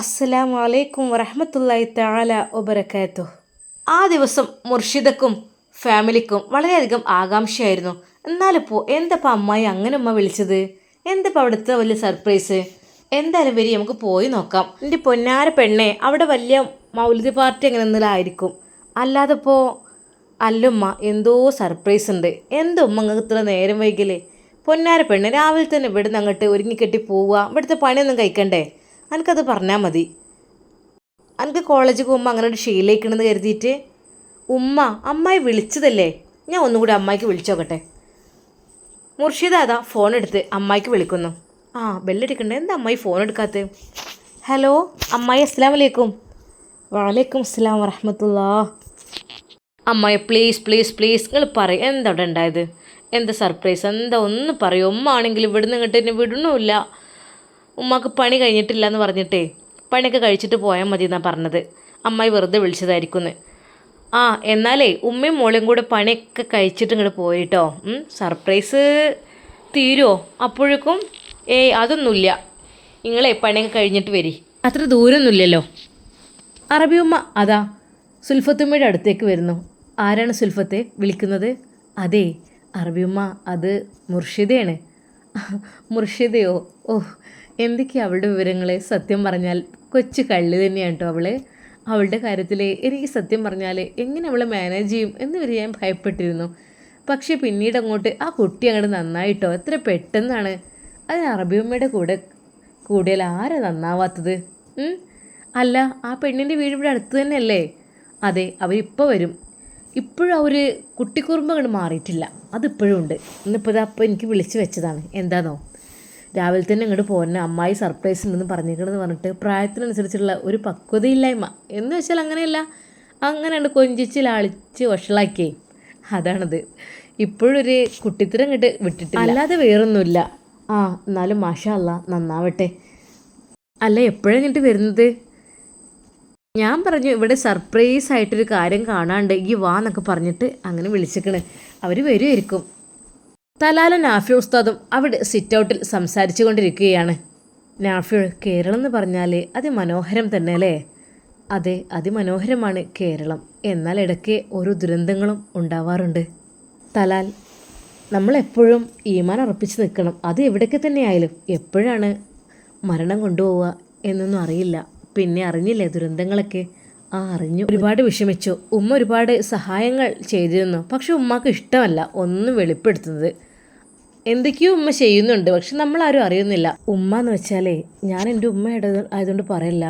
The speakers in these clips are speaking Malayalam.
അസ്സലാമു വലൈക്കും വറഹമത്തല്ലായി താല ഒബരക്കാത്തു ആ ദിവസം മുർഷിദക്കും ഫാമിലിക്കും വളരെയധികം ആകാംക്ഷയായിരുന്നു. എന്നാലിപ്പോൾ എന്തപ്പോൾ അമ്മായി അങ്ങനെ ഉമ്മ വിളിച്ചത്? എന്തപ്പോൾ അവിടുത്തെ വലിയ സർപ്രൈസ് എന്തായാലും വരി നമുക്ക് പോയി നോക്കാം. എന്റെ പൊന്നാര പെണ്ണെ അവിടെ വലിയ മൗലിക പാർട്ടി അങ്ങനെ എന്തെങ്കിലും അല്ലാതെ ഇപ്പോൾ അല്ലുമ്മ എന്തോ സർപ്രൈസ് ഉണ്ട്. എന്തോ ഉമ്മ നിങ്ങൾക്ക് ഇത്ര നേരം വൈകില്ലേ പൊന്നാര പെണ്ണ് രാവിലെ തന്നെ ഇവിടുന്ന് അങ്ങോട്ട് ഒരുങ്ങിക്കെട്ടി പോവുക. ഇവിടുത്തെ പണിയൊന്നും കഴിക്കണ്ടേ? എനിക്കത് പറഞ്ഞാൽ മതി. എനിക്ക് കോളേജിൽ പോകുമ്പോൾ അങ്ങനെ ഒരു ഷീലേക്കണെന്ന് കരുതിയിട്ട് ഉമ്മ അമ്മായി വിളിച്ചതല്ലേ? ഞാൻ ഒന്നും കൂടി അമ്മായിക്ക് വിളിച്ചോക്കട്ടെ മുർഷിദ അതാ ഫോൺ എടുത്ത് അമ്മായിക്ക് വിളിക്കുന്നു. ആ ബെല്ലടിക്കണ്ടേ എന്താ അമ്മായി ഫോൺ എടുക്കാത്ത? ഹലോ അമ്മായി അസ്സാം വലൈക്കും വാലൈക്കും അസ്സാം വറഹമത്തുല്ലാ അമ്മായി പ്ലീസ് പ്ലീസ് പ്ലീസ് നിങ്ങൾ പറയും. എന്താ ഉണ്ടായത്? എന്താ സർപ്രൈസ് എന്താ ഒന്ന് പറയും. ഉമ്മ ആണെങ്കിൽ ഇവിടുന്ന് ഇങ്ങോട്ട് എന്നെ വിടണമില്ല ഉമ്മാക്ക് പണി കഴിഞ്ഞിട്ടില്ല എന്ന് പറഞ്ഞിട്ടേ പണിയൊക്കെ കഴിച്ചിട്ട് പോയാൽ മതി എന്നാണ് പറഞ്ഞത്. അമ്മായി വെറുതെ വിളിച്ചതായിരിക്കുമെന്ന് ആ എന്നാലേ ഉമ്മയും മോളും കൂടെ പണിയൊക്കെ കഴിച്ചിട്ട് ഇങ്ങോട്ട് പോയിട്ടോ. സർപ്രൈസ് തീരുമോ അപ്പോഴേക്കും ഏയ് അതൊന്നുമില്ല. നിങ്ങളെ പണിയൊക്കെ കഴിഞ്ഞിട്ട് വരി. അത്ര ദൂരമൊന്നുമില്ലല്ലോ അറബി ഉമ്മ അതാ സുൽഫത്തുമ്മയുടെ അടുത്തേക്ക് വരുന്നു. ആരാണ് സുൽഫത്തെ വിളിക്കുന്നത്? അതെ അറബി ഉമ്മ അത് മുർഷിദയാണ്. മുർഷിദയോ? ഓ എന്തൊക്കെയാ അവളുടെ വിവരങ്ങൾ സത്യം പറഞ്ഞാൽ കൊച്ചു കള്ളി തന്നെയാണ് കേട്ടോ അവൾ. അവളുടെ കാര്യത്തിൽ എനിക്ക് സത്യം പറഞ്ഞാൽ എങ്ങനെ അവളെ മാനേജ് ചെയ്യും എന്ന് വരെ ഞാൻ ഭയപ്പെട്ടിരുന്നു. പക്ഷേ പിന്നീട് അങ്ങോട്ട് ആ കുട്ടി അങ്ങോട്ട് നന്നായിട്ടോ? എത്ര പെട്ടെന്നാണ്. അതിന് അറബിയമ്മയുടെ കൂടെ കൂടിയാൽ ആരാ നന്നാവാത്തത്? അല്ല ആ പെണ്ണിന്റെ വീട് ഇവിടെ അടുത്ത് തന്നെയല്ലേ? അതെ അവരിപ്പോൾ വരും. ഇപ്പോഴും അവർ കുട്ടിക്കുറുമ്പ് അങ്ങോട്ട് മാറിയിട്ടില്ല. അതിപ്പോഴും ഉണ്ട്. ഇന്നിപ്പോൾ അപ്പോൾ എനിക്ക് വിളിച്ചു വെച്ചതാണ്. എന്താണോ രാവിലെ തന്നെ ഇങ്ങോട്ട് പോരുന്ന. അമ്മായി സർപ്രൈസ് ഉണ്ടെന്ന് പറഞ്ഞിരിക്കണമെന്ന് പറഞ്ഞിട്ട് പ്രായത്തിനനുസരിച്ചുള്ള ഒരു പക്വതയില്ലായ്മ. എന്ന് വെച്ചാൽ അങ്ങനെയല്ല. അങ്ങനെയുണ്ട് കൊഞ്ചിച്ച് ലാളിച്ച് വഷളാക്കിയേ അതാണത്. ഇപ്പോഴൊരു കുട്ടിത്തരം ഇങ്ങോട്ട് വിട്ടിട്ട് അല്ലാതെ വേറൊന്നുമില്ല. ആ എന്നാലും മാഷാ അല്ല നന്നാവട്ടെ. അല്ല എപ്പോഴാണ് ഇങ്ങോട്ട് വരുന്നത്? ഞാൻ പറഞ്ഞു ഇവിടെ സർപ്രൈസ് ആയിട്ടൊരു കാര്യം കാണാണ്ട് ഈ വാ എന്നൊക്കെ പറഞ്ഞിട്ട് അങ്ങനെ വിളിച്ചിക്കണ്. അവർ വരുമായിരിക്കും തലാലും നാഫി ഉസ്താദും അവിടെ സിറ്റ് ഔട്ടിൽ സംസാരിച്ചു കൊണ്ടിരിക്കുകയാണ് നാഫി കേരളം എന്ന് പറഞ്ഞാൽ അതിമനോഹരം തന്നെ അല്ലേ അതെ അതിമനോഹരമാണ് കേരളം. എന്നാൽ ഇടയ്ക്ക് ഓരോ ദുരന്തങ്ങളും ഉണ്ടാവാറുണ്ട്. തലാൽ നമ്മളെപ്പോഴും ഈമാൻ ഉറപ്പിച്ച് നിൽക്കണം. അത് എവിടെയൊക്കെ തന്നെ ആയാലും എപ്പോഴാണ് മരണം കൊണ്ടുപോവുക എന്നൊന്നും അറിയില്ല. പിന്നെ അറിഞ്ഞില്ലേ ദുരന്തങ്ങളൊക്കെ? ആ അറിഞ്ഞു. ഒരുപാട് വിഷമിച്ചു. ഉമ്മ ഒരുപാട് സഹായങ്ങൾ ചെയ്തിരുന്നു. പക്ഷെ ഉമ്മാക്ക് ഇഷ്ടമല്ല ഒന്നും വെളിപ്പെടുത്തുന്നത്. എന്തൊക്കെയോ ഉമ്മ ചെയ്യുന്നുണ്ട്. പക്ഷെ നമ്മളാരും അറിയുന്നില്ല. ഉമ്മ എന്ന് വെച്ചാലേ ഞാൻ എന്റെ ഉമ്മ ആയതുകൊണ്ട് പറയില്ല.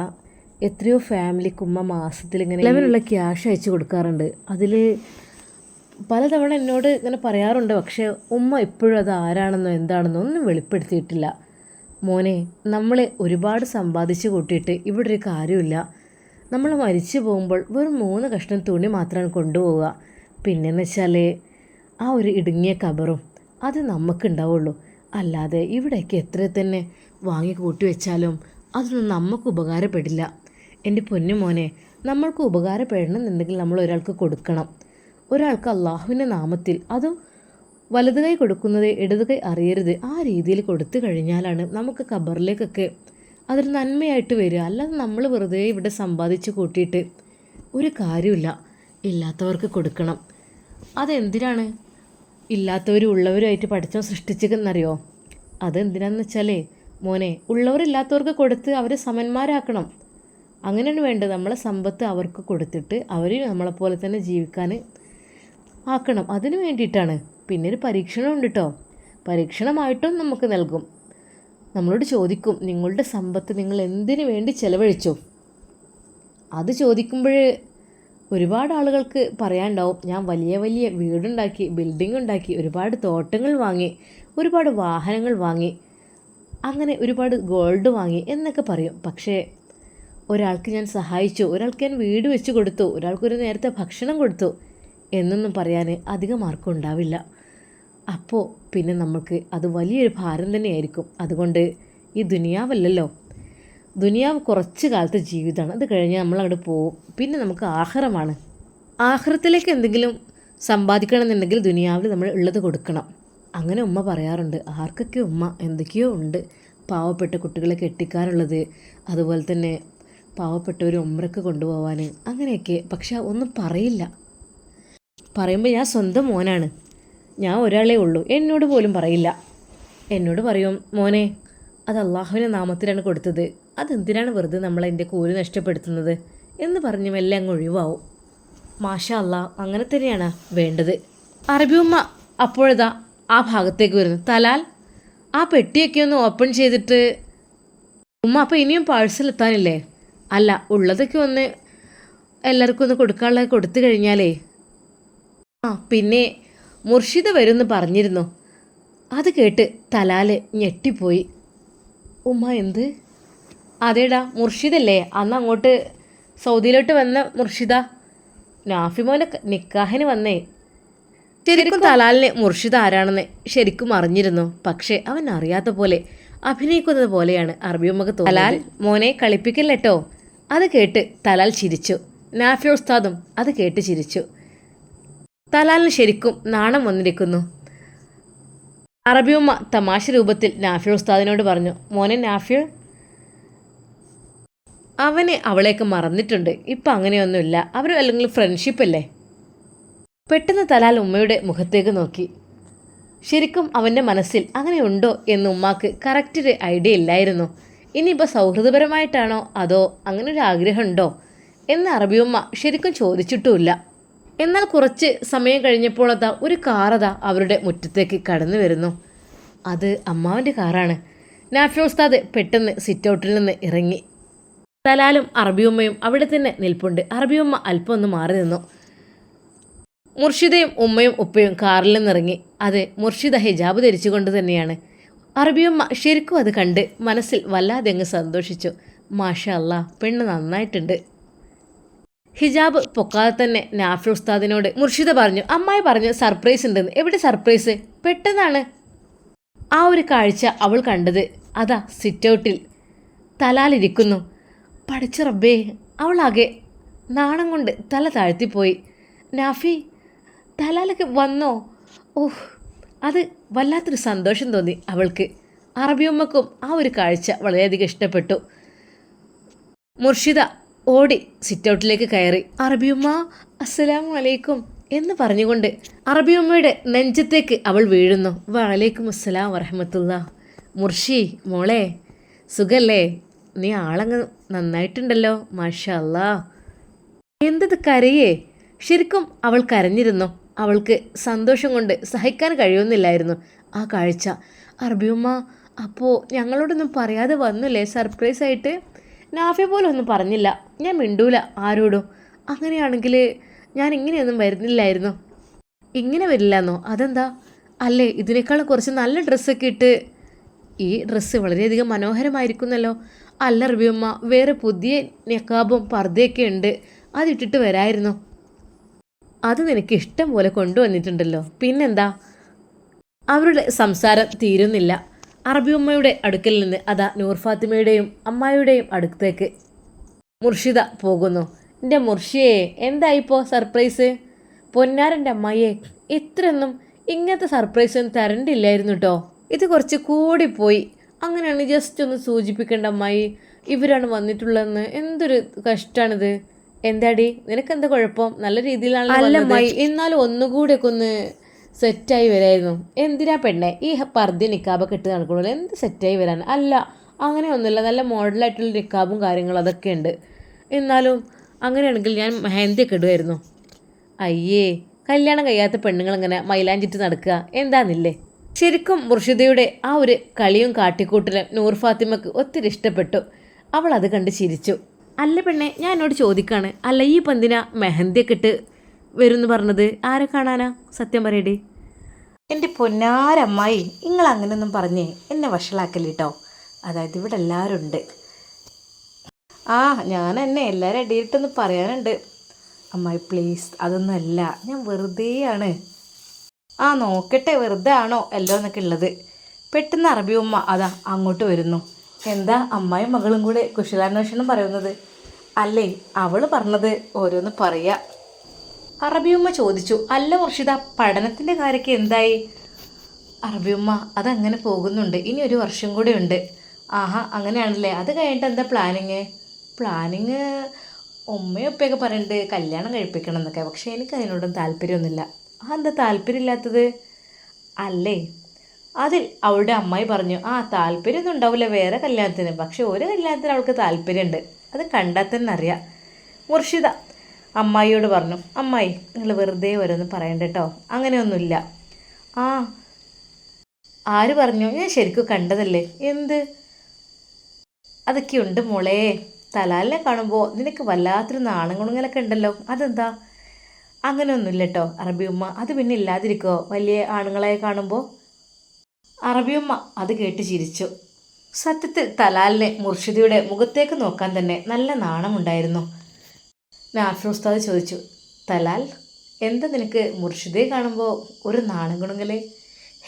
എത്രയോ ഫാമിലിക്ക് ഉമ്മ മാസത്തിൽ ഇങ്ങനെ ലെവലുള്ള ക്യാഷ് അയച്ചു കൊടുക്കാറുണ്ട്. അതിൽ പലതവണ എന്നോട് ഇങ്ങനെ പറയാറുണ്ട്. പക്ഷേ ഉമ്മ ഇപ്പോഴും അത് ആരാണെന്നോ എന്താണെന്നോ ഒന്നും വെളിപ്പെടുത്തിയിട്ടില്ല. മോനെ നമ്മൾ ഒരുപാട് സമ്പാദിച്ച് കൂട്ടിയിട്ട് ഇവിടെ ഒരു കാര്യമില്ല. നമ്മൾ മരിച്ചു പോകുമ്പോൾ വെറും മൂന്ന് കഷ്ണം തുണി മാത്രമാണ് കൊണ്ടുപോവുക. പിന്നെന്ന് വെച്ചാൽ ആ ഒരു ഇടുങ്ങിയ കബറും അത് നമുക്കുണ്ടാവുള്ളൂ. അല്ലാതെ ഇവിടേക്ക് എത്ര തന്നെ വാങ്ങി കൂട്ടി വെച്ചാലും അതൊന്നും നമുക്ക് ഉപകാരപ്പെടില്ല. എന്റെ പൊന്നു മോനെ നമ്മൾക്ക് ഉപകാരപ്പെടണമെന്നുണ്ടെങ്കിൽ നമ്മൾ ഒരാൾക്ക് കൊടുക്കണം. ഒരാൾക്ക് അള്ളാഹുവിന്റെ നാമത്തിൽ അതും വലത് കൈ കൊടുക്കുന്നത് ഇടത് കൈ അറിയരുത്. ആ രീതിയിൽ കൊടുത്തു കഴിഞ്ഞാലാണ് നമുക്ക് ഖബറിലേക്കൊക്കെ അതൊരു നന്മയായിട്ട് വരിക. അല്ലാതെ നമ്മൾ വെറുതെ ഇവിടെ സമ്പാദിച്ച് കൂട്ടിയിട്ട് ഒരു കാര്യമില്ല ഇല്ലാത്തവർക്ക് കൊടുക്കണം. അതെന്തിനാണ്? ഇല്ലാത്തവരും ഉള്ളവരുമായിട്ട് പഠിച്ചോ സൃഷ്ടിച്ചെന്നറിയോ അതെന്തിനാന്ന് വെച്ചാലേ മോനെ ഉള്ളവരില്ലാത്തവർക്ക് കൊടുത്ത് അവരെ സമന്മാരാക്കണം. അങ്ങനെയാണ് വേണ്ടത്. നമ്മളെ സമ്പത്ത് അവർക്ക് കൊടുത്തിട്ട് അവർ നമ്മളെപ്പോലെ തന്നെ ജീവിക്കാൻ ആക്കണം. അതിന് വേണ്ടിയിട്ടാണ്. പിന്നെ ഒരു പരീക്ഷണം ഉണ്ട് കേട്ടോ പരീക്ഷണമായിട്ടും നമുക്ക് നൽകും. നമ്മളോട് ചോദിക്കും നിങ്ങളുടെ സമ്പത്ത് നിങ്ങൾ എന്തിനു വേണ്ടി ചെലവഴിച്ചു? അത് ചോദിക്കുമ്പോൾ ഒരുപാട് ആളുകൾക്ക് പറയാനുണ്ടാവും ഞാൻ വലിയ വലിയ വീടുണ്ടാക്കി ബിൽഡിംഗ് ഉണ്ടാക്കി ഒരുപാട് തോട്ടങ്ങൾ വാങ്ങി ഒരുപാട് വാഹനങ്ങൾ വാങ്ങി അങ്ങനെ ഒരുപാട് ഗോൾഡ് വാങ്ങി എന്നൊക്കെ പറയും. പക്ഷേ ഒരാൾക്ക് ഞാൻ സഹായിച്ചു ഒരാൾക്ക് ഞാൻ വീട് വെച്ച് കൊടുത്തു ഒരാൾക്കൊരു നേരത്തെ ഭക്ഷണം കൊടുത്തു എന്നൊന്നും പറയാൻ അധികം ആർക്കും ഉണ്ടാവില്ല. അപ്പോൾ പിന്നെ നമുക്ക് അത് വലിയൊരു ഭാരം തന്നെയായിരിക്കും. അതുകൊണ്ട് ഈ ദുനിയാവല്ലല്ലോ. ദുനിയാവ് കുറച്ച് കാലത്തെ ജീവിതമാണ്. അത് കഴിഞ്ഞാൽ നമ്മൾ അവിടെ പോകും പിന്നെ നമുക്ക് ആഹാരമാണ് ആഹാരത്തിലേക്ക് എന്തെങ്കിലും സമ്പാദിക്കണമെന്നുണ്ടെങ്കിൽ ദുനിയാവിൽ നമ്മൾ ഉള്ളത് കൊടുക്കണം. അങ്ങനെ ഉമ്മ പറയാറുണ്ട് ആർക്കൊക്കെ ഉമ്മ? എന്തൊക്കെയോ ഉണ്ട്. പാവപ്പെട്ട കുട്ടികളെ കെട്ടിക്കാനുള്ളത് അതുപോലെ തന്നെ പാവപ്പെട്ട ഒരു ഉമ്രക്ക് കൊണ്ടുപോകാൻ അങ്ങനെയൊക്കെ. പക്ഷെ ഒന്നും പറയില്ല. പറയുമ്പോൾ ഞാൻ സ്വന്തം മോനാണ്. ഞാൻ ഒരാളേ ഉള്ളൂ. എന്നോട് പോലും പറയില്ല. എന്നോട് പറയും മോനെ അത് അള്ളാഹുവിന്റെ നാമത്തിലാണ് കൊടുത്തത്. അതെന്തിനാണ് വെറുതെ നമ്മളതിന്റെ കൂലി നഷ്ടപ്പെടുത്തുന്നത്? എന്ന് പറഞ്ഞ് മെല്ലെ അങ്ങ് ഒഴിവാവും. മാഷ അള്ളാ അങ്ങനെ തന്നെയാണ് വേണ്ടത്. അറബിയമ്മ അപ്പോഴതാ ആ ഭാഗത്തേക്ക് വരുന്നു. തലാൽ ആ പെട്ടിയൊക്കെ ഒന്ന് ഓപ്പൺ ചെയ്തിട്ട് ഉമ്മ അപ്പോൾ ഇനിയും പാഴ്സൽ എത്താനില്ലേ? അല്ല ഉള്ളതൊക്കെ ഒന്ന് എല്ലാവർക്കും ഒന്ന് കൊടുക്കാനുള്ളത് കൊടുത്തു കഴിഞ്ഞാലേ. ആ പിന്നെ മുർഷിദ വരുമെന്ന് പറഞ്ഞിരുന്നു. അത് കേട്ട് തലാൽ ഞെട്ടിപ്പോയി. ഉമ്മ എന്ത്? അതേടാ മുർഷിദല്ലേ? അന്ന് അങ്ങോട്ട് സൗദിയിലോട്ട് വന്ന മുർഷിദ. നാഫിമോനെ നിക്കാഹിന് വന്നേ. ശരിക്കും തലാലിനെ മുർഷിദ ആരാണെന്ന് ശരിക്കും അറിഞ്ഞിരുന്നു. പക്ഷേ അവൻ അറിയാത്ത പോലെ അഭിനയിക്കുന്നത് പോലെയാണ് അറബിയമ്മക്ക് തലാൽ മോനെ കളിപ്പിക്കില്ലട്ടോ? അത് കേട്ട് തലാൽ ചിരിച്ചു. നാഫി ഉസ്താദും അത് കേട്ട് ചിരിച്ചു. തലാലിന് ശരിക്കും നാണം വന്നിരിക്കുന്നു. അറബിയമ്മ തമാശ രൂപത്തിൽ നാഫിയ ഉസ്താദിനോട് പറഞ്ഞു മോനെ നാഫിയ അവനെ അവളെയൊക്കെ മറന്നിട്ടുണ്ട്. ഇപ്പം അങ്ങനെയൊന്നുമില്ല. അവർ അല്ലെങ്കിൽ ഫ്രണ്ട്ഷിപ്പ് അല്ലേ? പെട്ടെന്ന് തലാൽ ഉമ്മയുടെ മുഖത്തേക്ക് നോക്കി. ശരിക്കും അവന്റെ മനസ്സിൽ അങ്ങനെയുണ്ടോ? എന്ന് ഉമ്മാക്ക് കറക്റ്റ് ഐഡിയ ഇല്ലായിരുന്നു. ഇനിയിപ്പോൾ സൗഹൃദപരമായിട്ടാണോ? അതോ അങ്ങനെ ഒരു ആഗ്രഹമുണ്ടോ എന്ന് അറബിയമ്മ ശരിക്കും ചോദിച്ചിട്ടുമില്ല. എന്നാൽ കുറച്ച് സമയം കഴിഞ്ഞപ്പോൾ അതാ ഒരു കാറതാ അവരുടെ മുറ്റത്തേക്ക് കടന്നു വരുന്നു. അത് അമ്മാവന്റെ കാറാണ്. നാഫി ഉസ്താദ് പെട്ടെന്ന് സിറ്റ് ഔട്ടിൽ നിന്ന് ഇറങ്ങി. തലാലും അറബിയുമ്മയും അവിടെ തന്നെ നിൽപ്പുണ്ട്. അറബിയുമ്മ അല്പം ഒന്ന് മാറി നിന്നു. മുർഷിദയും ഉമ്മയും ഉപ്പയും കാറിൽ നിന്നിറങ്ങി. അതെ മുർഷിദ ഹിജാബ് ധരിച്ചുകൊണ്ട് തന്നെയാണ്. അറബിയമ്മ ശരിക്കും അത് കണ്ട് മനസ്സിൽ വല്ലാതെ അങ്ങ് സന്തോഷിച്ചു. മാഷ അല്ല പെണ്ണ് നന്നായിട്ടുണ്ട്. ഹിജാബ് പൊക്കാതെ തന്നെ നാഫി ഉസ്താദിനോട് മുർഷിദ പറഞ്ഞു അമ്മായി പറഞ്ഞു സർപ്രൈസ് ഉണ്ടെന്ന്. എവിടെ സർപ്രൈസ് പെട്ടെന്നാണ്. ആ ഒരു കാഴ്ച അവൾ കണ്ടത്. അതാ സിറ്റൗട്ടിൽ തലാലിരിക്കുന്നു. പഠിച്ച റബ്ബേ. അവളാകെ നാണം കൊണ്ട് തല താഴ്ത്തിപ്പോയി. നാഫി തലാലൊക്കെ വന്നോ? ഓഹ് അത് വല്ലാത്തൊരു സന്തോഷം തോന്നി അവൾക്ക്. അറബിയമ്മക്കും ആ ഒരു കാഴ്ച വളരെയധികം ഇഷ്ടപ്പെട്ടു. മുർഷിദ ഓടി സിറ്റൗട്ടിലേക്ക് കയറി. അറബിയുമ്മ അസ്സലാമു അലൈക്കും എന്ന് പറഞ്ഞുകൊണ്ട് അറബിയുമ്മയുടെ നെഞ്ചത്തേക്ക് അവൾ വീഴുന്നു. വലൈക്കും അസ്സലാം വറഹമത്തുള്ള. മുർഷി മോളെ സുഖല്ലേ? നീ ആളങ്ങ് നന്നായിട്ടുണ്ടല്ലോ മാഷല്ല എന്തത് കരയേ? ശരിക്കും അവൾ കരഞ്ഞിരുന്നു. അവൾക്ക് സന്തോഷം കൊണ്ട് സഹിക്കാൻ കഴിയുന്നില്ലായിരുന്നു ആ കാഴ്ച. അറബിയമ്മ അപ്പോൾ ഞങ്ങളോടൊന്നും പറയാതെ വന്നില്ലേ സർപ്രൈസ് ആയിട്ട് നാഫിയ പോലും ഒന്നും പറഞ്ഞില്ല. ഞാൻ മിണ്ടൂല ആരോടും. അങ്ങനെയാണെങ്കിൽ ഞാൻ ഇങ്ങനെയൊന്നും വരുന്നില്ലായിരുന്നു. ഇങ്ങനെ വരില്ലെന്നോ? അതെന്താ? അല്ലേ ഇതിനേക്കാൾ കുറച്ച് നല്ല ഡ്രസ്സൊക്കെ ഇട്ട്. ഈ ഡ്രസ്സ് വളരെയധികം മനോഹരമായിരിക്കുന്നല്ലോ. അല്ല റിവ്യമ്മ വേറെ പുതിയ നെക്കാബും പർദ്ദയൊക്കെ ഉണ്ട്. അതിട്ടിട്ട് വരായിരുന്നു. അത് നിനക്ക് ഇഷ്ടം പോലെ കൊണ്ടുവന്നിട്ടുണ്ടല്ലോ. പിന്നെന്താ? അവരുടെ സംസാരം തീരുന്നില്ല. അറബി ഉമ്മയുടെ അടുക്കൽ നിന്ന് അതാ നൂർ ഫാത്തിമയുടെയും അമ്മായിയുടെയും അടുത്തേക്ക്. മുർഷിദ പോകുന്നു. എന്റെ മുർഷിയെ എന്തായിപ്പോ സർപ്രൈസ്? പൊന്നാരന്റെ അമ്മയെ ഇത്രയൊന്നും ഇങ്ങനത്തെ സർപ്രൈസ് ഒന്നും തരണ്ടില്ലായിരുന്നു കേട്ടോ ഇത് കുറച്ച് കൂടി പോയി അങ്ങനെയാണ് ജസ്റ്റ് ഒന്ന് സൂചിപ്പിക്കേണ്ട അമ്മായി ഇവരാണ് വന്നിട്ടുള്ളതെന്ന് എന്തൊരു കഷ്ടമാണിത് എന്താടി നിനക്കെന്താ കുഴപ്പം? നല്ല രീതിയിലാണ് അല്ല അമ്മായി എന്നാലും ഒന്നുകൂടെയൊക്കെ ഒന്ന് സെറ്റായി വരായിരുന്നു. എന്തിനാ പെണ്ണെ? ഈ പർദ്ദ നിക്കാബൊക്കെ ഇട്ട് നടക്കുള്ളൂ എന്ത് സെറ്റായി വരാൻ? അല്ല അങ്ങനെയൊന്നുമില്ല നല്ല മോഡലായിട്ടുള്ള നിക്കാബും കാര്യങ്ങളും അതൊക്കെ ഉണ്ട്. എന്നാലും അങ്ങനെയാണെങ്കിൽ ഞാൻ മെഹന്തിയൊക്കെ ഇടുമായിരുന്നു അയ്യേ കല്യാണം കഴിയാത്ത പെണ്ണുങ്ങൾ ഇങ്ങനെ മൈലാഞ്ചിട്ട് നടക്കുക. എന്താന്നില്ലേ? ശരിക്കും മുർഷിദയുടെ ആ ഒരു കളിയും കാട്ടിക്കൂട്ടലും നൂർ ഫാത്തിമക്ക് ഒത്തിരി ഇഷ്ടപ്പെട്ടു. അവൾ അത് കണ്ട് ചിരിച്ചു. അല്ല പെണ്ണെ ഞാൻ എന്നോട് ചോദിക്കാണ്. അല്ല ഈ പന്തിന മെഹന്തിയൊക്കെ ഇട്ട് വരുമെന്ന് പറഞ്ഞത്? ആരെ കാണാനാ? സത്യം പറയടി. എന്റെ പൊന്നാരമ്മായി നിങ്ങൾ അങ്ങനെയൊന്നും പറഞ്ഞേ എന്നെ വഷളാക്കലിട്ടോ അതായത് ഇവിടെ എല്ലാവരും ഉണ്ട്. ആ ഞാൻ എന്നെ എല്ലാവരും ഇടയിട്ടൊന്ന് പറയാനുണ്ട്. അമ്മായി പ്ലീസ് അതൊന്നുമല്ല ഞാൻ വെറുതെയാണ്. ആ നോക്കട്ടെ വെറുതെ ആണോ എല്ലോ എന്നൊക്കെ ഉള്ളത്. പെട്ടെന്ന് അറബി ഉമ്മ അതാ അങ്ങോട്ട് വരുന്നു. എന്താ അമ്മായും മകളും കൂടെ കുശലാന്വേഷണം പറയുന്നത്? അല്ലേ അവൾ പറഞ്ഞത് ഓരോന്ന് പറയാ. അറബിയുമ്മ ചോദിച്ചു അല്ല മുർഷിദ പഠനത്തിന്റെ കാര്യമൊക്കെ എന്തായി? അറബിയുമ്മ അതങ്ങനെ പോകുന്നുണ്ട്. ഇനി ഒരു വർഷം കൂടെ ഉണ്ട്. ആഹാ അങ്ങനെയാണല്ലേ. അത് കഴിഞ്ഞിട്ട് എന്താ പ്ലാനിങ്? പ്ലാനിങ് ഉമ്മയും ഉപ്പയൊക്കെ പറയുന്നുണ്ട് കല്യാണം കഴിപ്പിക്കണം എന്നൊക്കെ. പക്ഷേ എനിക്ക് അതിനോടും താല്പര്യമൊന്നുമില്ല. ആ എന്താ താല്പര്യമില്ലാത്തത്? അല്ലേ. അതിൽ അവളുടെ അമ്മായി പറഞ്ഞു ആ താല്പര്യമൊന്നും ഉണ്ടാവില്ല വേറെ കല്യാണത്തിന്. പക്ഷേ ഒരു കല്യാണത്തിന് അവൾക്ക് താല്പര്യമുണ്ട്. അത് കണ്ടാൽ തന്നെ അറിയാം. മുർഷിദ അമ്മായിയോട് പറഞ്ഞു അമ്മായി നിങ്ങൾ വെറുതെ ഓരോന്ന് പറയണ്ട കേട്ടോ അങ്ങനെയൊന്നുമില്ല. ആ ആര് പറഞ്ഞു? ഞാൻ ശരിക്കും കണ്ടതല്ലേ? എന്ത്? അതൊക്കെ ഉണ്ട് മോളെ തലാലിനെ കാണുമ്പോൾ നിനക്ക് വല്ലാത്തൊരു നാണംകുണുങ്ങലൊക്കെ ഉണ്ടല്ലോ അതെന്താ? അങ്ങനെയൊന്നുമില്ല കേട്ടോ അറബി ഉമ്മ അത് പിന്നെ ഇല്ലാതിരിക്കോ വലിയ ആണുങ്ങളെ കാണുമ്പോൾ അറബി ഉമ്മ അത് കേട്ട് ചിരിച്ചു. സത്യത്തിൽ തലാലിനെ മുർഷിദിയുടെ മുഖത്തേക്ക് നോക്കാൻ തന്നെ നല്ല നാണമുണ്ടായിരുന്നു. നാഫി ഉസ്താദ് ചോദിച്ചു തലാൽ എന്താ നിനക്ക് മുർഷിദെ കാണുമ്പോൾ ഒരു നാണം ഗുണങ്ങളെ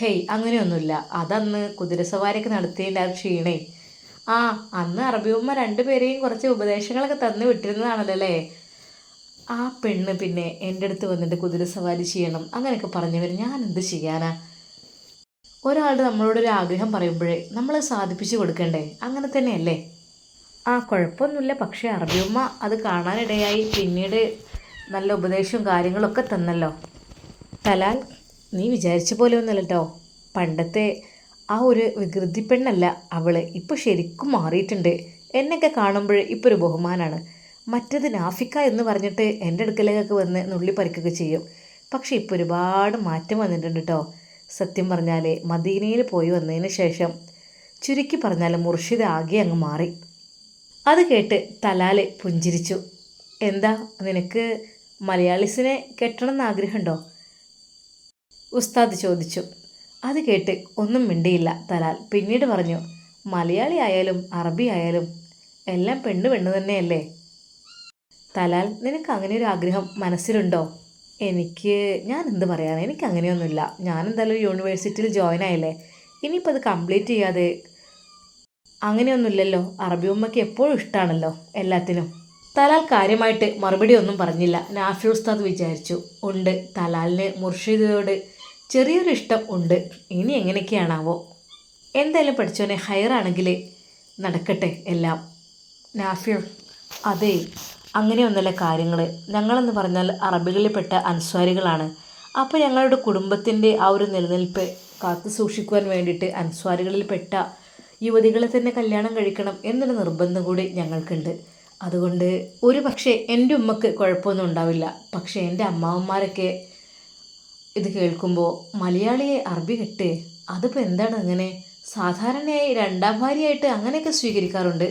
ഹേയ് അങ്ങനെയൊന്നുമില്ല. അതന്ന് കുതിരസവാരിയൊക്കെ നടത്തിയതിന്റെ ആ ക്ഷീണേ. ആ അന്ന് അറബിയമ്മ രണ്ടുപേരെയും കുറച്ച് ഉപദേശങ്ങളൊക്കെ തന്നു വിട്ടിരുന്നതാണല്ലോ അല്ലേ ആ പെണ്ണ് പിന്നെ എന്റെ അടുത്ത് വന്നിട്ട് കുതിരസവാരി ചെയ്യണം. അങ്ങനെയൊക്കെ പറഞ്ഞവർ ഞാൻ എന്ത് ചെയ്യാനാ? ഒരാളുടെ നമ്മളോട് ഒരു ആഗ്രഹം പറയുമ്പോഴേ നമ്മൾ സാധിപ്പിച്ചു കൊടുക്കണ്ടേ? അങ്ങനെ തന്നെയല്ലേ? ആ കുഴപ്പമൊന്നുമില്ല. പക്ഷേ അറബിയമ്മ അത് കാണാനിടയായി. പിന്നീട് നല്ല ഉപദേശവും കാര്യങ്ങളൊക്കെ തന്നല്ലോ. തലാൽ നീ വിചാരിച്ച പോലെ ഒന്നുമല്ല പണ്ടത്തെ ആ ഒരു വികൃതി പെണ്ണല്ല. അവൾ ഇപ്പോൾ ശരിക്കും മാറിയിട്ടുണ്ട്. എന്നൊക്കെ കാണുമ്പോൾ ഇപ്പോൾ ഒരു ബഹുമാനമാണ് മറ്റത് നാഫിക്ക എന്ന് പറഞ്ഞിട്ട് എന്റെ അടുക്കലേക്കൊക്കെ വന്ന് നുള്ളി പറിക്കുകയൊക്കെ ചെയ്യും. പക്ഷേ ഇപ്പോൾ ഒരുപാട് മാറ്റം വന്നിട്ടുണ്ട് കേട്ടോ സത്യം പറഞ്ഞാൽ മദീനയിൽ പോയി വന്നതിന് ശേഷം ചുരുക്കി പറഞ്ഞാൽ മുർഷിദ് ആകെ അങ്ങ് മാറി. അത് കേട്ട് തലാൽ പുഞ്ചിരിച്ചു. എന്താ? നിനക്ക് മലയാളീസിനെ കെട്ടണം എന്നാഗ്രഹമുണ്ടോ ഉസ്താദ് ചോദിച്ചു. അത് കേട്ട് ഒന്നും മിണ്ടിയില്ല തലാൽ. പിന്നീട് പറഞ്ഞു മലയാളി ആയാലും അറബി ആയാലും എല്ലാം പെണ്ണ് പെണ്ണ് തന്നെയല്ലേ? തലാൽ നിനക്ക് അങ്ങനെ ഒരു ആഗ്രഹം മനസ്സിലുണ്ടോ? എനിക്ക് ഞാൻ എന്ത് പറയാൻ എനിക്ക് അങ്ങനെയൊന്നുമില്ല. ഞാൻ എന്തായാലും യൂണിവേഴ്സിറ്റിയിൽ ജോയിൻ ആയില്ലേ. ഇനിയിപ്പോൾ അത് കംപ്ലീറ്റ് ചെയ്യാതെ അങ്ങനെയൊന്നുമില്ലല്ലോ. അറബി ഉമ്മയ്ക്ക് എപ്പോഴും ഇഷ്ടമാണല്ലോ എല്ലാത്തിനും. തലാൽ കാര്യമായിട്ട് മറുപടി ഒന്നും പറഞ്ഞില്ല. നാഫി ഉസ്താദ് വിചാരിച്ചു. ഉണ്ട് തലാലിന് മുർഷിദയോട് ചെറിയൊരു ഇഷ്ടം ഉണ്ട്. ഇനി എങ്ങനെയൊക്കെയാണാവോ. എന്തായാലും പഠിച്ചോനെ ഹയറാണെങ്കിൽ നടക്കട്ടെ എല്ലാം. നാഫിയ അതെ അങ്ങനെയൊന്നുമല്ല കാര്യങ്ങൾ ഞങ്ങളെന്ന് പറഞ്ഞാൽ അറബികളിൽപ്പെട്ട അൻസ്വാരികളാണ്. അപ്പോൾ ഞങ്ങളുടെ കുടുംബത്തിന്റെ ആ ഒരു നിലനിൽപ്പ് കാത്തു സൂക്ഷിക്കുവാൻ വേണ്ടിയിട്ട് അൻസ്വാരികളിൽപ്പെട്ട യുവതികളെ തന്നെ കല്യാണം കഴിക്കണം എന്നൊരു നിർബന്ധം കൂടി ഞങ്ങൾക്കുണ്ട്. അതുകൊണ്ട് ഒരു പക്ഷേ എന്റെ ഉമ്മക്ക് കുഴപ്പമൊന്നും ഉണ്ടാവില്ല. പക്ഷേ എന്റെ അമ്മാവന്മാരൊക്കെ ഇത് കേൾക്കുമ്പോൾ മലയാളിയെ അറബി കെട്ട് അതിപ്പോൾ എന്താണ് അങ്ങനെ? സാധാരണയായി രണ്ടാം ഭാര്യയായിട്ട് അങ്ങനെയൊക്കെ സ്വീകരിക്കാറുണ്ട്.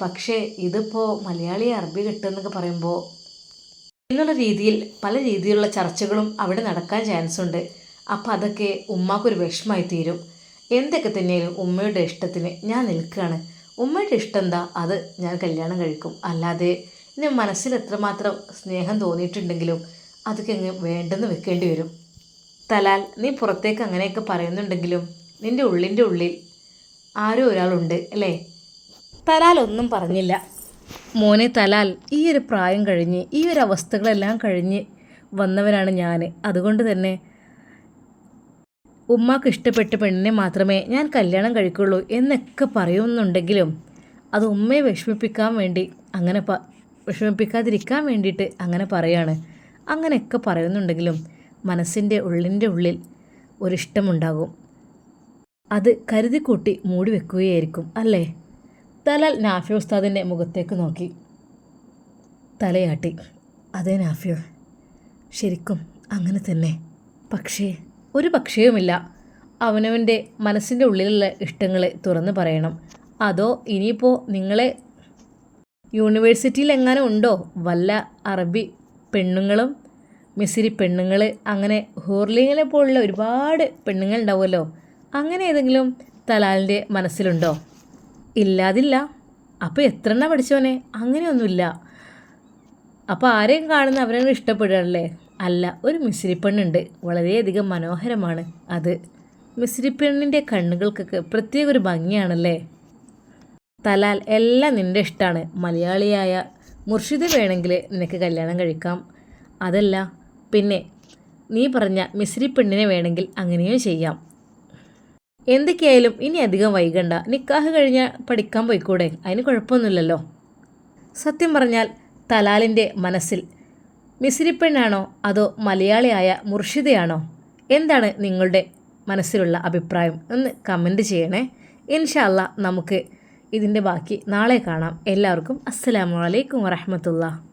പക്ഷേ ഇതിപ്പോൾ മലയാളിയെ അറബി കെട്ടെന്നൊക്കെ പറയുമ്പോൾ എന്നുള്ള രീതിയിൽ പല രീതിയിലുള്ള ചർച്ചകളും അവിടെ നടക്കാൻ ചാൻസ് ഉണ്ട് അപ്പോൾ അതൊക്കെ ഉമ്മാക്കൊരു വിഷമമായി തീരും എന്തൊക്കെ തന്നെയാലും ഉമ്മയുടെ ഇഷ്ടത്തിന് ഞാൻ നിൽക്കുകയാണ്. ഉമ്മയുടെ ഇഷ്ടം എന്താ? അത് ഞാൻ കല്യാണം കഴിക്കും. അല്ലാതെ ഇനി മനസ്സിൽ എത്രമാത്രം സ്നേഹം തോന്നിയിട്ടുണ്ടെങ്കിലും അതൊക്കെ അങ്ങ് വേണ്ടെന്ന് വെക്കേണ്ടി വരും. തലാൽ നീ പുറത്തേക്ക് അങ്ങനെയൊക്കെ പറയുന്നുണ്ടെങ്കിലും നിന്റെ ഉള്ളിന്റെ ഉള്ളിൽ ആരോ ഒരാളുണ്ട് അല്ലേ? തലാൽ ഒന്നും പറഞ്ഞില്ല. മോനെ തലാൽ ഈ ഒരു പ്രായം കഴിഞ്ഞ് ഈ ഒരു അവസ്ഥകളെല്ലാം കഴിഞ്ഞ് വന്നവനാണ് ഞാൻ അതുകൊണ്ട് തന്നെ ഉമ്മാക്ക് ഇഷ്ടപ്പെട്ട പെണ്ണിനെ മാത്രമേ ഞാൻ കല്യാണം കഴിക്കുള്ളൂ എന്നൊക്കെ പറയുന്നുണ്ടെങ്കിലും അത് ഉമ്മയെ വിഷമിപ്പിക്കാൻ വേണ്ടി അങ്ങനെ പ വിഷമിപ്പിക്കാതിരിക്കാൻ വേണ്ടിയിട്ട് അങ്ങനെ പറയാണ്. അങ്ങനെയൊക്കെ പറയുന്നുണ്ടെങ്കിലും മനസ്സിന്റെ ഉള്ളിന്റെ ഉള്ളിൽ ഒരിഷ്ടമുണ്ടാകും. അത് കരുതിക്കൂട്ടി മൂടി വെക്കുകയായിരിക്കും അല്ലേ? തലാൽ നാഫി ഉസ്താദിന്റെ മുഖത്തേക്ക് നോക്കി. തലയാട്ടി. അതേ നാഫിയോ ശരിക്കും അങ്ങനെ തന്നെ. പക്ഷേ ഒരു പക്ഷേയുമില്ല. അവനവന്റെ മനസ്സിന്റെ ഉള്ളിലുള്ള ഇഷ്ടങ്ങളെ തുറന്നു പറയണം. അതോ ഇനിയിപ്പോൾ നിങ്ങളെ യൂണിവേഴ്സിറ്റിയിൽ എങ്ങാനും ഉണ്ടോ? വല്ല അറബി പെണ്ണുങ്ങളും മിസിരി പെണ്ണുങ്ങൾ അങ്ങനെ ഹോർലിങ്ങിനെ പോലുള്ള ഒരുപാട് പെണ്ണുങ്ങൾ ഉണ്ടാവുമല്ലോ? അങ്ങനെ ഏതെങ്കിലും തലാലിന്റെ മനസ്സിലുണ്ടോ? ഇല്ലാതില്ല. അപ്പോൾ എത്ര എണ്ണ പഠിച്ചവനെ? അങ്ങനെയൊന്നുമില്ല. അപ്പോൾ ആരെയും കാണുന്ന അവരെ ഇഷ്ടപ്പെടുകയല്ലേ അല്ല ഒരു മിശ്രിപ്പെണ്ണുണ്ട്. വളരെയധികം മനോഹരമാണ് അത്. മിശ്രിപ്പെണ്ണിന്റെ കണ്ണുകൾക്കൊക്കെ പ്രത്യേക ഒരു ഭംഗിയാണല്ലേ? തലാൽ എല്ലാം നിന്റെ ഇഷ്ടമാണ് മലയാളിയായ മുർഷിദ് വേണമെങ്കിൽ നിനക്ക് കല്യാണം കഴിക്കാം. അതല്ല പിന്നെ നീ പറഞ്ഞ മിശ്രി പെണ്ണിനെ വേണമെങ്കിൽ അങ്ങനെയും ചെയ്യാം. എന്തൊക്കെയായാലും ഇനി അധികം വൈകണ്ട. നിക്കാഹ് കഴിഞ്ഞ പഠിക്കാൻ പോയിക്കൂടെ? അതിന് കുഴപ്പമൊന്നുമില്ലല്ലോ. സത്യം പറഞ്ഞാൽ തലാലിന്റെ മനസ്സിൽ മിസിരിപ്പെണ്ണാണോ? അതോ മലയാളിയായ മുർഷിദയാണോ? എന്താണ് നിങ്ങളുടെ മനസ്സിലുള്ള അഭിപ്രായം? ഒന്ന് കമന്റ് ചെയ്യണേ. ഇൻഷാല്ല നമുക്ക് ഇതിന്റെ ബാക്കി നാളെ കാണാം. എല്ലാവർക്കും അസ്സലാമു അലൈക്കും വറഹമത്തുള്ള